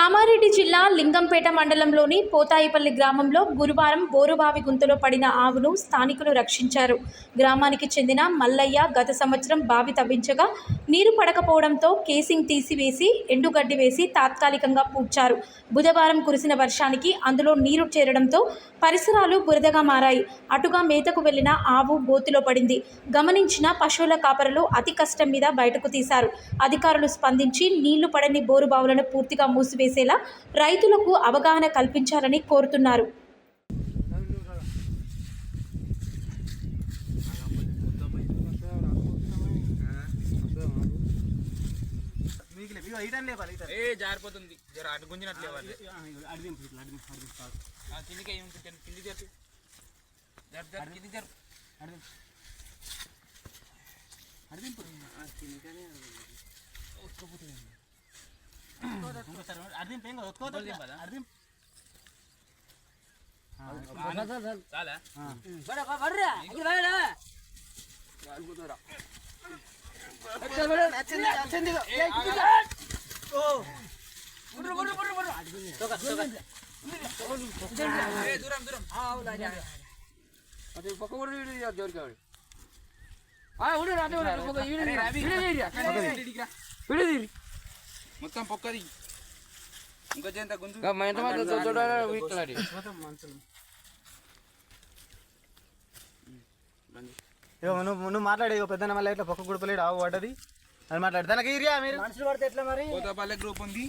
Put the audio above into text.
కామారెడ్డి జిల్లా లింగంపేట మండలంలోని పోతాయిపల్లి గ్రామంలో గురువారం బోరుబావి గుంతలో పడిన ఆవును స్థానికులు రక్షించారు. గ్రామానికి చెందిన మల్లయ్య గత సంవత్సరం బావి తవ్వించగా నీరు పడకపోవడంతో కేసింగ్ తీసివేసి ఎండుగడ్డి వేసి తాత్కాలికంగా పూడ్చారు. బుధవారం కురిసిన వర్షానికి అందులో నీరు చేరడంతో పరిసరాలు బురదగా మారాయి. అటుగా మేతకు వెళ్ళిన ఆవు బోతులో పడింది. గమనించిన పశువుల కాపరులు అతి కష్టం మీద బయటకు తీశారు. అధికారులు స్పందించి నీళ్ళు పడని బోరుబావులను పూర్తిగా మూసివేసి చేసేలా రైతులకు అవగాహన కల్పించాలని కోరుతున్నారు. ఏ జారిపోతుంది. జర అటు గుంజినట్లు లేవాలి ఆ, కిందికి అయ్యి ఉంటుంది కింది జరు జరు జరు కింది జరు చాలా ఏ దూరం దూరం అరే, రవి, ఇడికి రా. మొత్తం పొక్కది ఇంకా జంత గుంజు? ఇగో నువ్వు నువ్వు మాట్లాడే పెద్ద మళ్ళీ ఇట్లా పక్క గుడిపలేడు ఆవు పడ్డది. అని మాట్లాడు. దానికి ఇరియా మీరు. మనుషులు పడితే ఎట్లా మరి? గ్రూప్ ఉంది.